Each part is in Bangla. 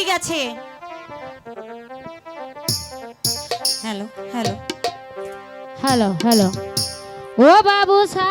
ঠিক আছে। হ্যালো হ্যালো হ্যালো হ্যালো ও বাবু সা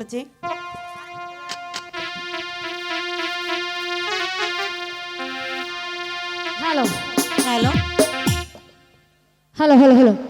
গেল যে hello hello hello hello hello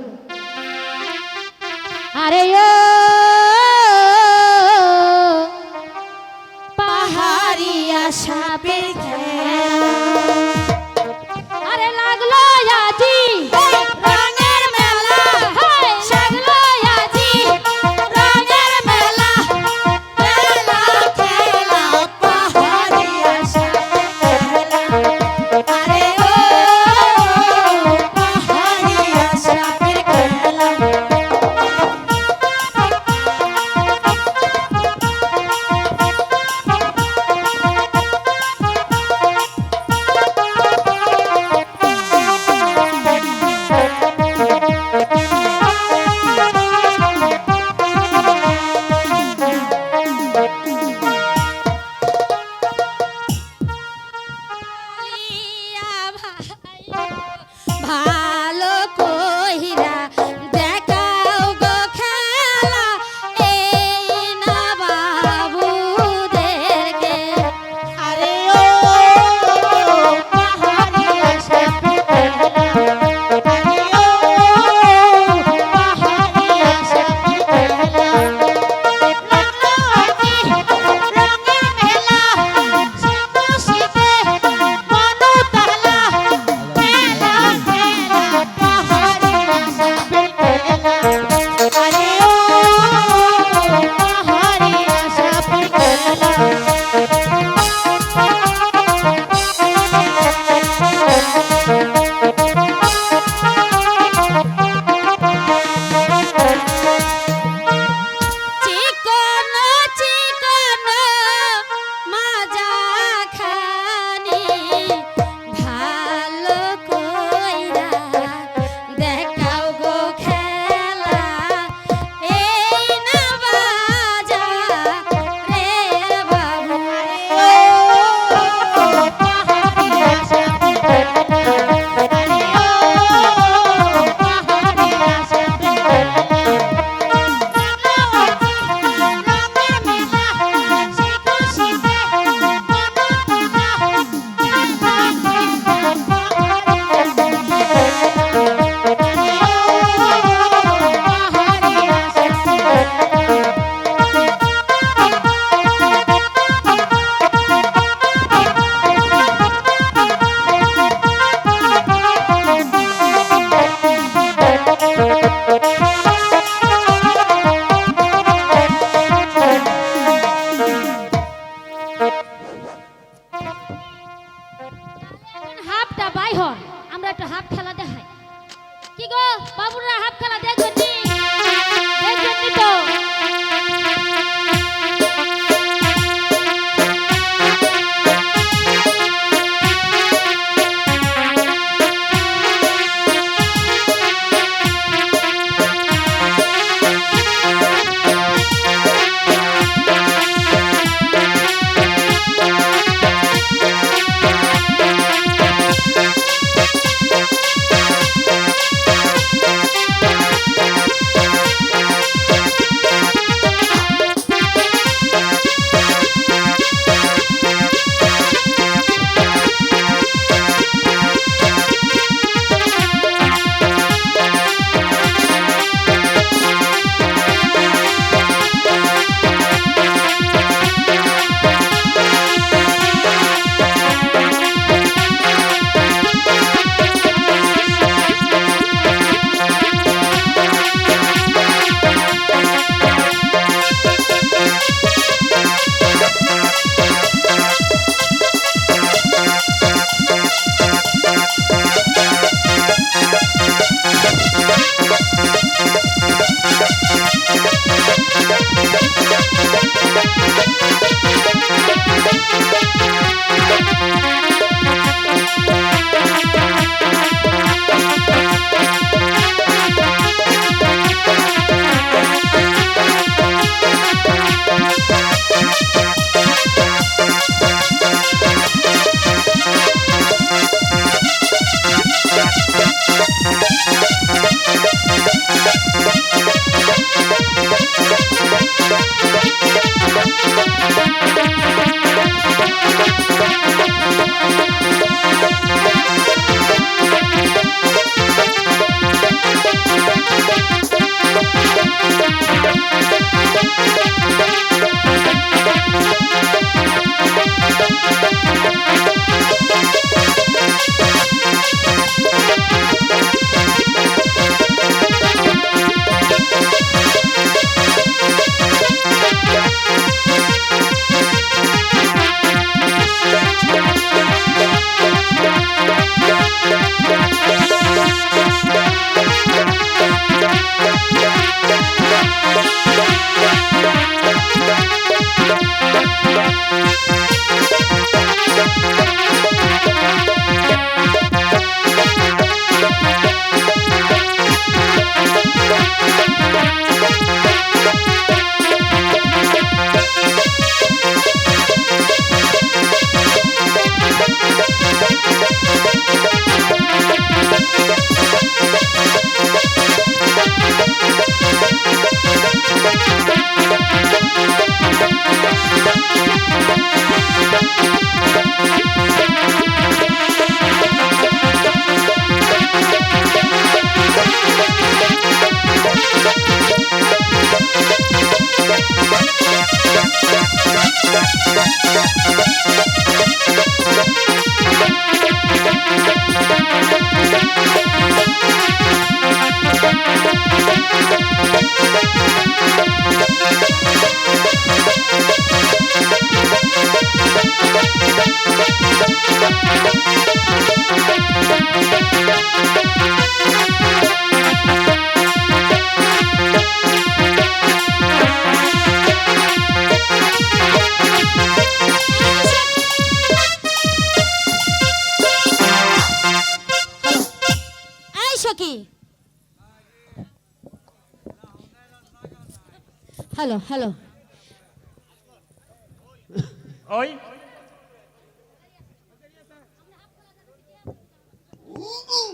ভাই aquí? Halo, halo. Hoy. Uh -uh.